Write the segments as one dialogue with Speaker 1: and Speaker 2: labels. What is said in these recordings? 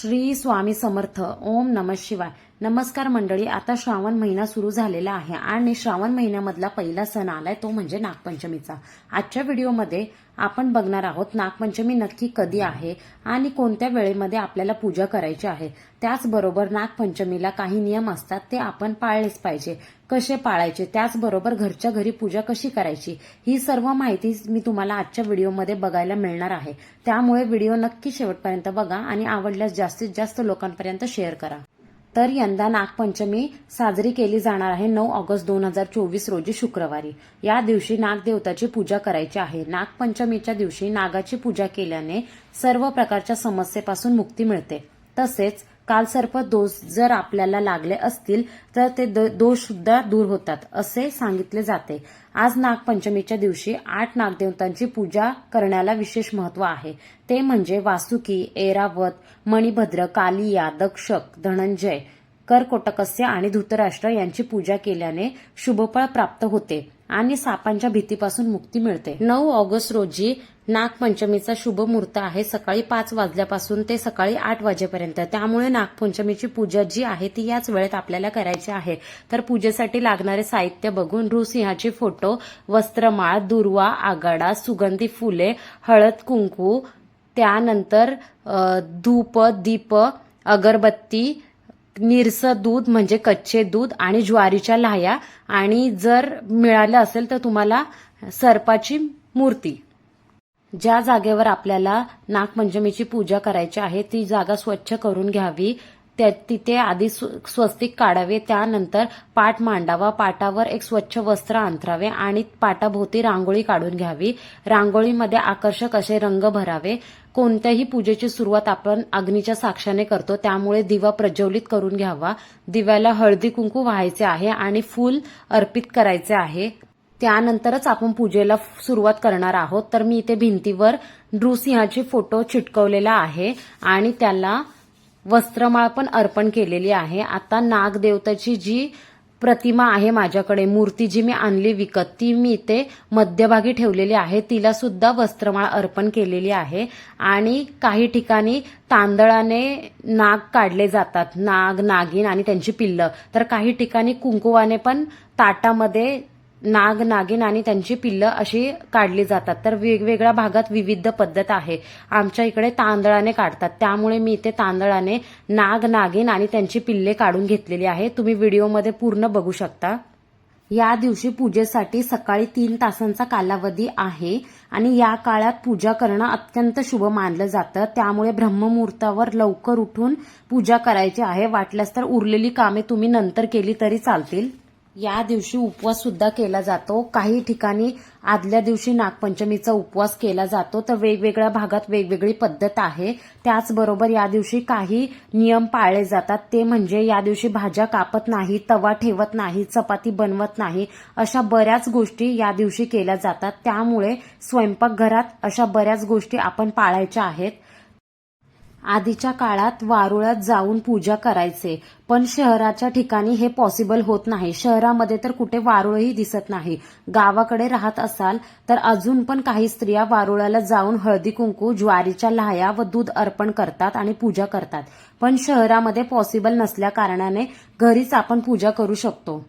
Speaker 1: श्री स्वामी समर्थ. ओम नम शिवाय. नमस्कार मंडळी आता श्रावण महिना सुरू झालेला आहे आणि श्रावण महिन्यामधला पहिला सण आलाय तो म्हणजे नागपंचमीचा. आजच्या व्हिडिओमध्ये आपण बघणार आहोत नागपंचमी नक्की कधी आहे आणि कोणत्या वेळेमध्ये आपल्याला पूजा करायची आहे. त्याचबरोबर नागपंचमीला काही नियम असतात ते आपण पाळलेच पाहिजे. कसे पाळायचे त्याचबरोबर घरच्या घरी पूजा कशी करायची ही सर्व माहिती मी तुम्हाला आजच्या व्हिडिओमध्ये बघायला मिळणार आहे. त्यामुळे व्हिडिओ नक्की शेवटपर्यंत बघा आणि आवडल्यास जास्तीत जास्त लोकांपर्यंत शेअर करा. तर यंदा नागपंचमी साजरी केली जाणार आहे नऊ ऑगस्ट दोन हजार चोवीस रोजी शुक्रवारी. या दिवशी नागदेवताची पूजा करायची आहे. नागपंचमीच्या दिवशी नागाची पूजा केल्याने सर्व प्रकारच्या समस्येपासून मुक्ती मिळते. तसेच कालसर्प दोष जर आपल्याला लागले असतील तर ते दोष सुद्धा दूर होतात असे सांगितले जाते. आज नागपंचमीच्या दिवशी आठ नागदेवतांची पूजा करण्याला विशेष महत्त्व आहे. ते म्हणजे वासुकी ऐरावत मणिभद्र कालिया दक्षक धनंजय करकोटकस्य आणि धृतराष्ट्र यांची पूजा केल्याने शुभफळ प्राप्त होते. आणि सापांच्या भीतीपासून मुक्ती मिळते. नऊ ऑगस्ट रोजी नागपंचमीचा शुभ मुहूर्त आहे. सकाळी पाच वाजल्यापासून ते सकाळी आठ वाजेपर्यंत. त्यामुळे नागपंचमीची पूजा जी आहे ती याच वेळेत आपल्याला करायची आहे. तर पूजेसाठी लागणारे साहित्य बघून ऋसिंहाचे फोटो वस्त्रमाळ दुर्वा आगाडा सुगंधी फुले हळद कुंकू त्यानंतर धूप दीप अगरबत्ती निरस दूध म्हणजे कच्चे दूध आणि ज्वारीच्या लाह्या आणि जर मिळालं असेल तर तुम्हाला सर्पाची मूर्ती. ज्या जागेवर आपल्याला नागपंचमीची पूजा करायची आहे ती जागा स्वच्छ करून घ्यावी. त्या तिथे आधी स्वस्तिक काढावे त्यानंतर पाठ मांडावा पाटावर एक स्वच्छ वस्त्र अंथरावे आणि पाटाभोवती रांगोळी काढून घ्यावी. रांगोळीमध्ये आकर्षक असे रंग भरावे. कोणत्याही पूजेची सुरुवात आपण अग्नीच्या साक्षाने करतो. त्यामुळे दिवा प्रज्वलित करून घ्यावा. दिव्याला हळदी कुंकू व्हायचे आहे आणि फूल अर्पित करायचे आहे. त्यानंतरच आपण पूजेला सुरुवात करणार आहोत. तर मी इथे भिंतीवर नृसिंहाची फोटो चिटकवलेला आहे आणि त्याला वस्त्रमाळ पण अर्पण केलेली आहे. आता नागदेवताची जी प्रतिमा आहे माझ्याकडे मूर्ती जी मी आणली विकत ती मी इथे मध्यभागी ठेवलेली आहे. तिला सुद्धा वस्त्रमाळ अर्पण केलेली आहे. आणि काही ठिकाणी तांदळाने नाग काढले जातात. नाग नागिन आणि त्यांची पिल्लं. तर काही ठिकाणी कुंकुवाने पण ताटामध्ये नाग नागिन आणि त्यांची पिल्लं अशी काढली जातात. तर वेगवेगळ्या भागात विविध पद्धत आहे. आमच्या इकडे तांदळाने काढतात. त्यामुळे मी इथे तांदळाने नाग नागिन आणि त्यांची पिल्ले काढून घेतलेली आहे. तुम्ही व्हिडिओमध्ये पूर्ण बघू शकता. या दिवशी पूजेसाठी सकाळी तीन तासांचा कालावधी आहे आणि या काळात पूजा करणं अत्यंत शुभ मानलं जातं. त्यामुळे ब्रह्ममुहूर्तावर लवकर उठून पूजा करायची आहे. वाटल्यास तर उरलेली कामे तुम्ही नंतर केली तरी चालतील. या दिवशी उपवास सुद्धा केला जातो. काही ठिकाणी आदल्या दिवशी नागपंचमीचा उपवास केला जातो. तर वेगवेगळ्या भागात वेगवेगळी पद्धत आहे. त्याचबरोबर या दिवशी काही नियम पाळले जातात. ते म्हणजे या दिवशी भाज्या कापत नाही तवा ठेवत नाही चपाती बनवत नाही अशा बऱ्याच गोष्टी या दिवशी केल्या जातात. त्यामुळे स्वयंपाकघरात अशा बऱ्याच गोष्टी आपण पाळायच्या आहेत. आधीच्या काळात वारुळात जाऊन पूजा करायचे पण शहराच्या ठिकाणी हे पॉसिबल होत नाही. शहरामध्ये तर कुठे वारुळही दिसत नाही. गावाकडे राहत असाल तर अजून पण काही स्त्रिया वारुळाला जाऊन हळदी कुंकू ज्वारीच्या लाह्या व दूध अर्पण करतात आणि पूजा करतात. पण शहरामध्ये पॉसिबल नसल्या कारणाने घरीच आपण पूजा करू शकतो.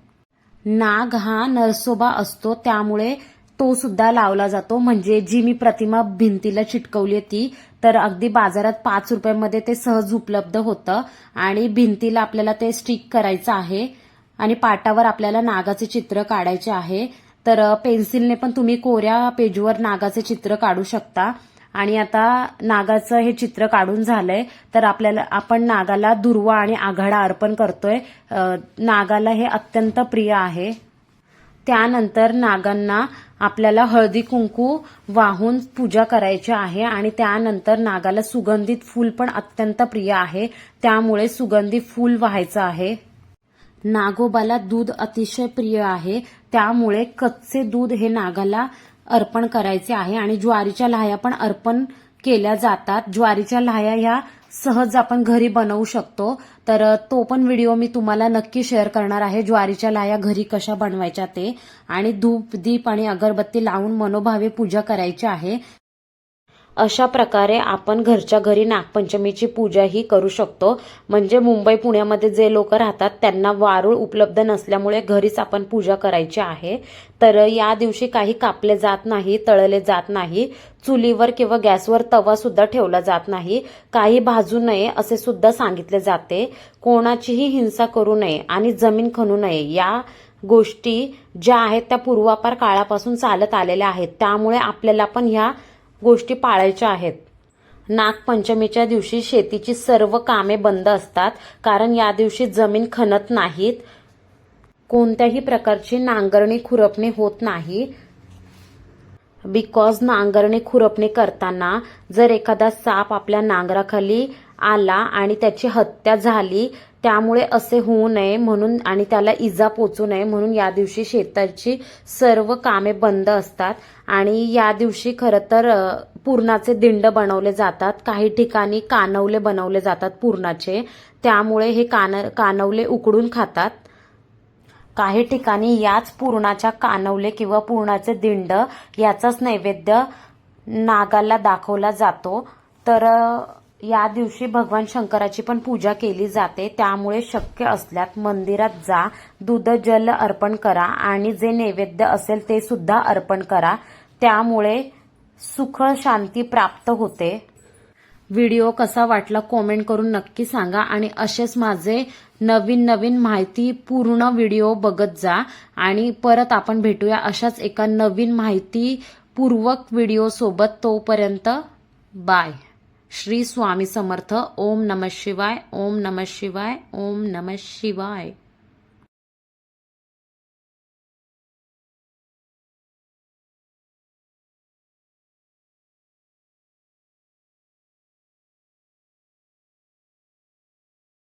Speaker 1: नाग हा नरसोबा असतो त्यामुळे तो सुद्धा लावला जातो. म्हणजे जी मी प्रतिमा भिंतीला चिटकवली ती तर अगदी बाजारात पाच रुपयामध्ये ते सहज उपलब्ध होतं आणि भिंतीला आपल्याला ते स्टिक करायचं आहे आणि पाटावर आपल्याला नागाचे चित्र काढायचे आहे. तर पेन्सिलने पण तुम्ही कोऱ्या पेजवर नागाचे चित्र काढू शकता. आणि आता नागाचं हे चित्र काढून झालंय तर आपल्याला आपण नागाला दुर्वा आणि आघाडा अर्पण करतोय. नागाला हे अत्यंत प्रिय आहे. त्यानंतर नागांना आपल्याला हळदी कुंकू वाहून पूजा करायची आहे आणि त्यानंतर नागाला सुगंधित फूल पण अत्यंत प्रिय आहे. त्यामुळे सुगंधी फूल व्हायचं आहे. नागोबाला दूध अतिशय प्रिय आहे. त्यामुळे कच्चे दूध हे नागाला अर्पण करायचे आहे आणि ज्वारीच्या लाह्या पण अर्पण केल्या जातात. ज्वारीच्या लाह्या ह्या सहज आपण घरी बनवू शकतो. तर तो पण व्हिडिओ मी तुम्हाला नक्की शेअर करणार आहे. ज्वारीच्या लाह्या घरी कशा बनवायच्या ते. आणि धूप दीप आणि अगरबत्ती लावून मनोभावे पूजा करायची आहे. अशा प्रकारे आपण घरच्या घरी नागपंचमीची पूजाही करू शकतो. म्हणजे मुंबई पुण्यामध्ये जे लोक राहतात त्यांना वारूळ उपलब्ध नसल्यामुळे घरीच आपण पूजा करायची आहे. तर या दिवशी काही कापले जात नाही तळले जात नाही चुलीवर किंवा गॅसवर तवा सुद्धा ठेवला जात नाही. काही भाजू नये असे सुद्धा सांगितले जाते. कोणाचीही हिंसा करू नये आणि जमीन खणू नये. या गोष्टी ज्या आहेत त्या पूर्वापार काळापासून चालत आलेल्या आहेत. त्यामुळे आपल्याला पण ह्या गोष्टी पाळायच्या आहेत. नागपंचमीच्या दिवशी शेतीची सर्व कामे बंद असतात कारण या दिवशी जमीन खणत नाहीत. कोणत्याही प्रकारची नांगरणी खुरपणी होत नाही. बिकॉज नांगरणी खुरपणी करताना जर एखादा साप आपल्या नांगराखाली आला आणि त्याची हत्या झाली त्यामुळे असे होऊ नये म्हणून आणि त्याला इजा पोचू नये म्हणून या दिवशी शेताची सर्व कामे बंद असतात. आणि या दिवशी खरं तर पुरणाचे दिंड बनवले जातात. काही ठिकाणी कानवले बनवले जातात पुरणाचे. त्यामुळे हे कान कानवले उकडून खातात. काही ठिकाणी याच पूर्णाच्या कानवले किंवा पूर्णाचे दिंड याचाच नैवेद्य नागाला दाखवला जातो. तर या दिवशी भगवान शंकराची पण पूजा केली जाते. त्यामुळे शक्य असल्यास मंदिरात जा दूध जल अर्पण करा आणि जे नैवेद्य असेल ते सुद्धा अर्पण करा. त्यामुळे सुख शांती प्राप्त होते. व्हिडिओ कसा वाटला कॉमेंट करून नक्की सांगा आणि असेच माझे नवीन नवीन माहिती पूर्ण व्हिडिओ बघत जा. आणि परत आपण भेटूया अशाच एका नवीन माहिती पूर्वक व्हिडिओ सोबत. तोपर्यंत बाय. श्री स्वामी समर्थ. ओम नम शिवाय. ओम नम शिवाय. ओम नम शिवाय.